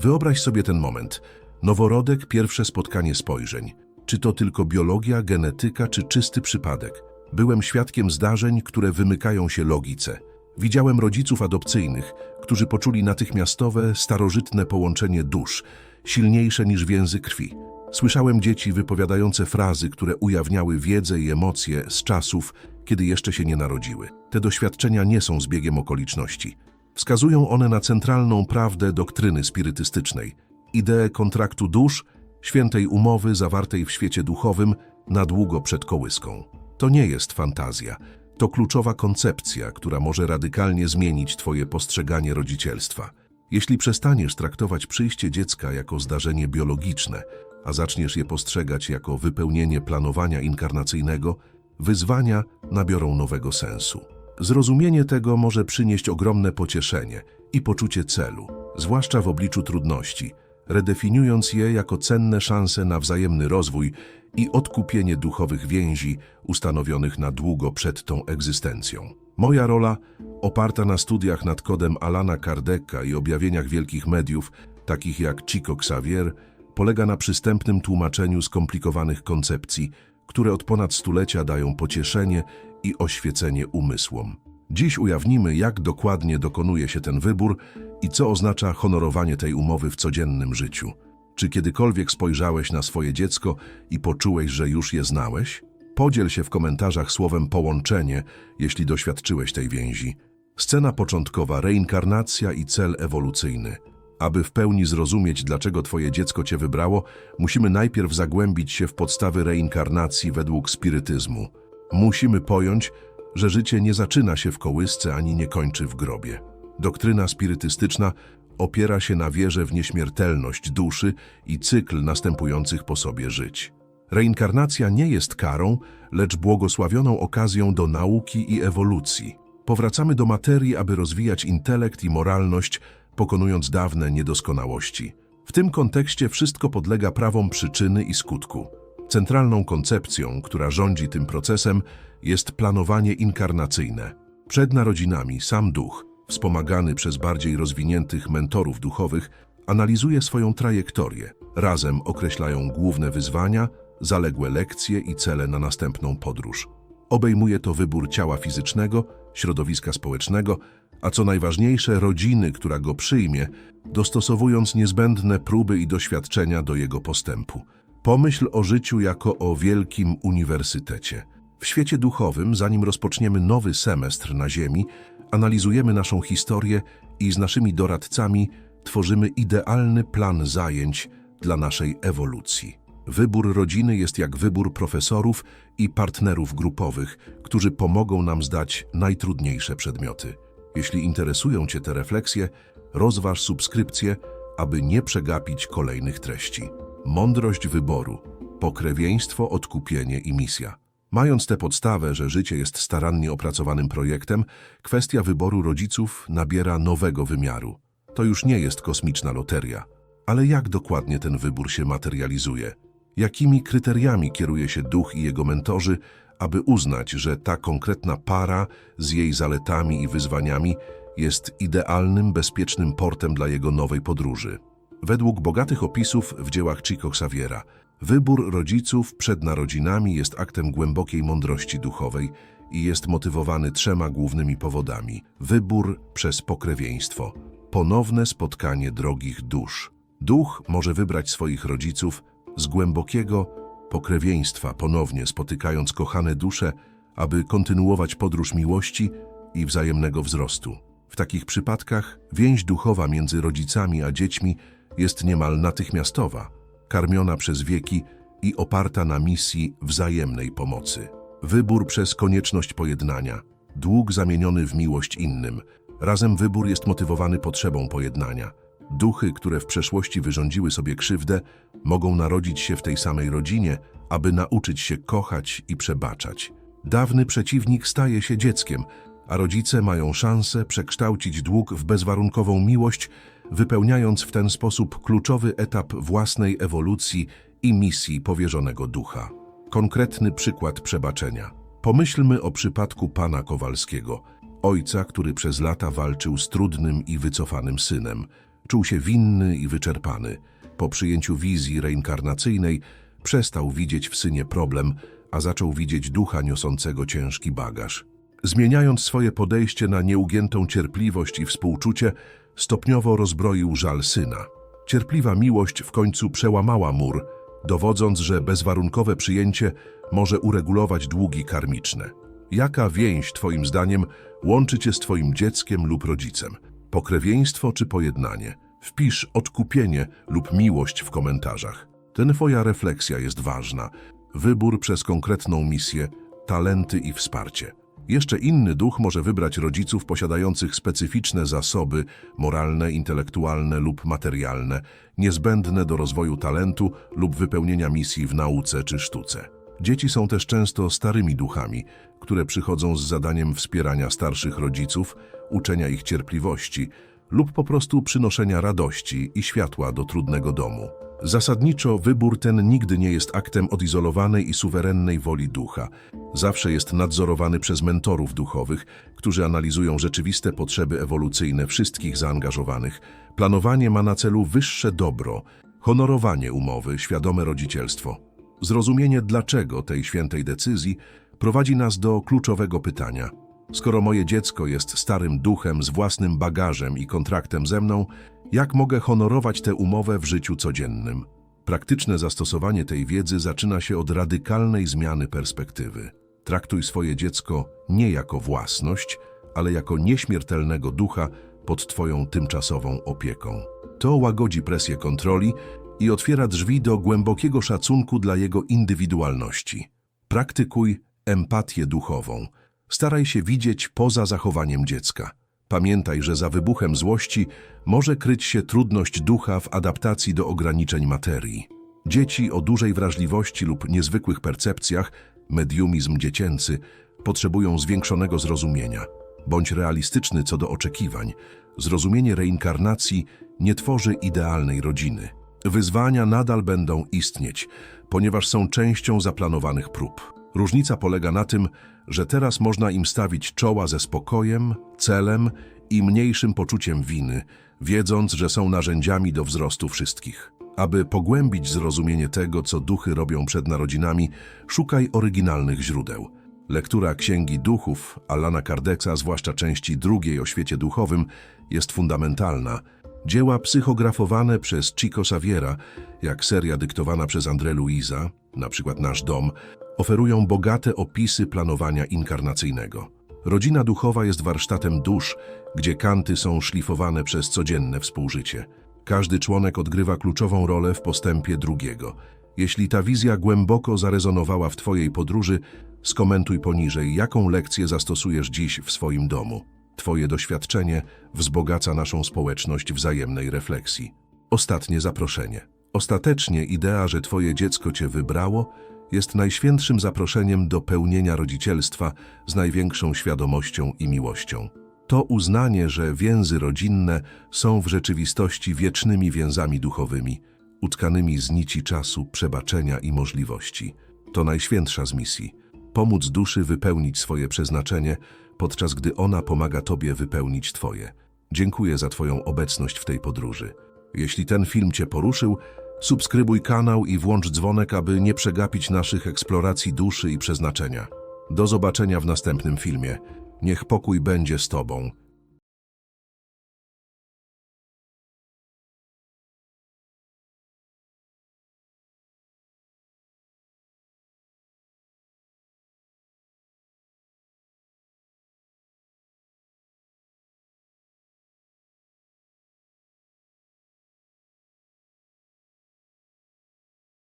Wyobraź sobie ten moment. Noworodek, pierwsze spotkanie spojrzeń. Czy to tylko biologia, genetyka, czy czysty przypadek? Byłem świadkiem zdarzeń, które wymykają się logice. Widziałem rodziców adopcyjnych, którzy poczuli natychmiastowe, starożytne połączenie dusz, silniejsze niż więzy krwi. Słyszałem dzieci wypowiadające frazy, które ujawniały wiedzę i emocje z czasów, kiedy jeszcze się nie narodziły. Te doświadczenia nie są zbiegiem okoliczności. Wskazują one na centralną prawdę doktryny spirytystycznej, ideę kontraktu dusz, świętej umowy zawartej w świecie duchowym na długo przed kołyską. To nie jest fantazja, to kluczowa koncepcja, która może radykalnie zmienić Twoje postrzeganie rodzicielstwa. Jeśli przestaniesz traktować przyjście dziecka jako zdarzenie biologiczne, a zaczniesz je postrzegać jako wypełnienie planowania inkarnacyjnego, wyzwania nabiorą nowego sensu. Zrozumienie tego może przynieść ogromne pocieszenie i poczucie celu, zwłaszcza w obliczu trudności, redefiniując je jako cenne szanse na wzajemny rozwój i odkupienie duchowych więzi ustanowionych na długo przed tą egzystencją. Moja rola, oparta na studiach nad kodem Alana Kardeka i objawieniach wielkich mediów, takich jak Chico Xavier, polega na przystępnym tłumaczeniu skomplikowanych koncepcji, które od ponad stulecia dają pocieszenie i oświecenie umysłom. Dziś ujawnimy, jak dokładnie dokonuje się ten wybór i co oznacza honorowanie tej umowy w codziennym życiu. Czy kiedykolwiek spojrzałeś na swoje dziecko i poczułeś, że już je znałeś? Podziel się w komentarzach słowem połączenie, jeśli doświadczyłeś tej więzi. Scena początkowa, reinkarnacja i cel ewolucyjny. Aby w pełni zrozumieć, dlaczego Twoje dziecko Cię wybrało, musimy najpierw zagłębić się w podstawy reinkarnacji według spirytyzmu. Musimy pojąć, że życie nie zaczyna się w kołysce ani nie kończy w grobie. Doktryna spirytystyczna opiera się na wierze w nieśmiertelność duszy i cykl następujących po sobie żyć. Reinkarnacja nie jest karą, lecz błogosławioną okazją do nauki i ewolucji. Powracamy do materii, aby rozwijać intelekt i moralność, pokonując dawne niedoskonałości. W tym kontekście wszystko podlega prawom przyczyny i skutku. Centralną koncepcją, która rządzi tym procesem, jest planowanie inkarnacyjne. Przed narodzinami sam duch, wspomagany przez bardziej rozwiniętych mentorów duchowych, analizuje swoją trajektorię. Razem określają główne wyzwania, zaległe lekcje i cele na następną podróż. Obejmuje to wybór ciała fizycznego, środowiska społecznego, a co najważniejsze rodziny, która go przyjmie, dostosowując niezbędne próby i doświadczenia do jego postępu. Pomyśl o życiu jako o wielkim uniwersytecie. W świecie duchowym, zanim rozpoczniemy nowy semestr na Ziemi, analizujemy naszą historię i z naszymi doradcami tworzymy idealny plan zajęć dla naszej ewolucji. Wybór rodziny jest jak wybór profesorów i partnerów grupowych, którzy pomogą nam zdać najtrudniejsze przedmioty. Jeśli interesują Cię te refleksje, rozważ subskrypcję, aby nie przegapić kolejnych treści. Mądrość wyboru, pokrewieństwo, odkupienie i misja. Mając tę podstawę, że życie jest starannie opracowanym projektem, kwestia wyboru rodziców nabiera nowego wymiaru. To już nie jest kosmiczna loteria. Ale jak dokładnie ten wybór się materializuje? Jakimi kryteriami kieruje się duch i jego mentorzy, aby uznać, że ta konkretna para z jej zaletami i wyzwaniami jest idealnym, bezpiecznym portem dla jego nowej podróży? Według bogatych opisów w dziełach Chico Xaviera, wybór rodziców przed narodzinami jest aktem głębokiej mądrości duchowej i jest motywowany trzema głównymi powodami. Wybór przez pokrewieństwo, ponowne spotkanie drogich dusz. Duch może wybrać swoich rodziców z głębokiego pokrewieństwa, ponownie spotykając kochane dusze, aby kontynuować podróż miłości i wzajemnego wzrostu. W takich przypadkach więź duchowa między rodzicami a dziećmi jest niemal natychmiastowa, karmiona przez wieki i oparta na misji wzajemnej pomocy. Wybór przez konieczność pojednania, dług zamieniony w miłość innym. Razem wybór jest motywowany potrzebą pojednania. Duchy, które w przeszłości wyrządziły sobie krzywdę, mogą narodzić się w tej samej rodzinie, aby nauczyć się kochać i przebaczać. Dawny przeciwnik staje się dzieckiem, a rodzice mają szansę przekształcić dług w bezwarunkową miłość, wypełniając w ten sposób kluczowy etap własnej ewolucji i misji powierzonego ducha. Konkretny przykład przebaczenia. Pomyślmy o przypadku pana Kowalskiego, ojca, który przez lata walczył z trudnym i wycofanym synem. Czuł się winny i wyczerpany. Po przyjęciu wizji reinkarnacyjnej przestał widzieć w synie problem, a zaczął widzieć ducha niosącego ciężki bagaż. Zmieniając swoje podejście na nieugiętą cierpliwość i współczucie, stopniowo rozbroił żal syna. Cierpliwa miłość w końcu przełamała mur, dowodząc, że bezwarunkowe przyjęcie może uregulować długi karmiczne. Jaka więź, Twoim zdaniem, łączy Cię z Twoim dzieckiem lub rodzicem? Pokrewieństwo czy pojednanie? Wpisz odkupienie lub miłość w komentarzach. Ten Twoja refleksja jest ważna. Wybór przez konkretną misję, talenty i wsparcie. Jeszcze inny duch może wybrać rodziców posiadających specyficzne zasoby moralne, intelektualne lub materialne, niezbędne do rozwoju talentu lub wypełnienia misji w nauce czy sztuce. Dzieci są też często starymi duchami, które przychodzą z zadaniem wspierania starszych rodziców, uczenia ich cierpliwości lub po prostu przynoszenia radości i światła do trudnego domu. Zasadniczo wybór ten nigdy nie jest aktem odizolowanej i suwerennej woli ducha. Zawsze jest nadzorowany przez mentorów duchowych, którzy analizują rzeczywiste potrzeby ewolucyjne wszystkich zaangażowanych. Planowanie ma na celu wyższe dobro, honorowanie umowy, świadome rodzicielstwo. Zrozumienie dlaczego tej świętej decyzji prowadzi nas do kluczowego pytania. Skoro moje dziecko jest starym duchem z własnym bagażem i kontraktem ze mną, jak mogę honorować tę umowę w życiu codziennym? Praktyczne zastosowanie tej wiedzy zaczyna się od radykalnej zmiany perspektywy. Traktuj swoje dziecko nie jako własność, ale jako nieśmiertelnego ducha pod Twoją tymczasową opieką. To łagodzi presję kontroli i otwiera drzwi do głębokiego szacunku dla jego indywidualności. Praktykuj empatię duchową. Staraj się widzieć poza zachowaniem dziecka. Pamiętaj, że za wybuchem złości może kryć się trudność ducha w adaptacji do ograniczeń materii. Dzieci o dużej wrażliwości lub niezwykłych percepcjach, mediumizm dziecięcy, potrzebują zwiększonego zrozumienia. Bądź realistyczny co do oczekiwań. Zrozumienie reinkarnacji nie tworzy idealnej rodziny. Wyzwania nadal będą istnieć, ponieważ są częścią zaplanowanych prób. Różnica polega na tym, że teraz można im stawić czoła ze spokojem, celem i mniejszym poczuciem winy, wiedząc, że są narzędziami do wzrostu wszystkich. Aby pogłębić zrozumienie tego, co duchy robią przed narodzinami, szukaj oryginalnych źródeł. Lektura Księgi Duchów Alana Kardec'a, zwłaszcza części drugiej o świecie duchowym, jest fundamentalna. Dzieła psychografowane przez Chico Xaviera, jak seria dyktowana przez André Luisa, na przykład Nasz Dom, oferują bogate opisy planowania inkarnacyjnego. Rodzina duchowa jest warsztatem dusz, gdzie kanty są szlifowane przez codzienne współżycie. Każdy członek odgrywa kluczową rolę w postępie drugiego. Jeśli ta wizja głęboko zarezonowała w Twojej podróży, skomentuj poniżej, jaką lekcję zastosujesz dziś w swoim domu. Twoje doświadczenie wzbogaca naszą społeczność wzajemnej refleksji. Ostatnie zaproszenie. Ostatecznie idea, że Twoje dziecko Cię wybrało, jest najświętszym zaproszeniem do pełnienia rodzicielstwa z największą świadomością i miłością. To uznanie, że więzy rodzinne są w rzeczywistości wiecznymi więzami duchowymi, utkanymi z nici czasu, przebaczenia i możliwości. To najświętsza z misji. Pomóc duszy wypełnić swoje przeznaczenie, podczas gdy ona pomaga Tobie wypełnić Twoje. Dziękuję za Twoją obecność w tej podróży. Jeśli ten film Cię poruszył, subskrybuj kanał i włącz dzwonek, aby nie przegapić naszych eksploracji duszy i przeznaczenia. Do zobaczenia w następnym filmie. Niech pokój będzie z Tobą.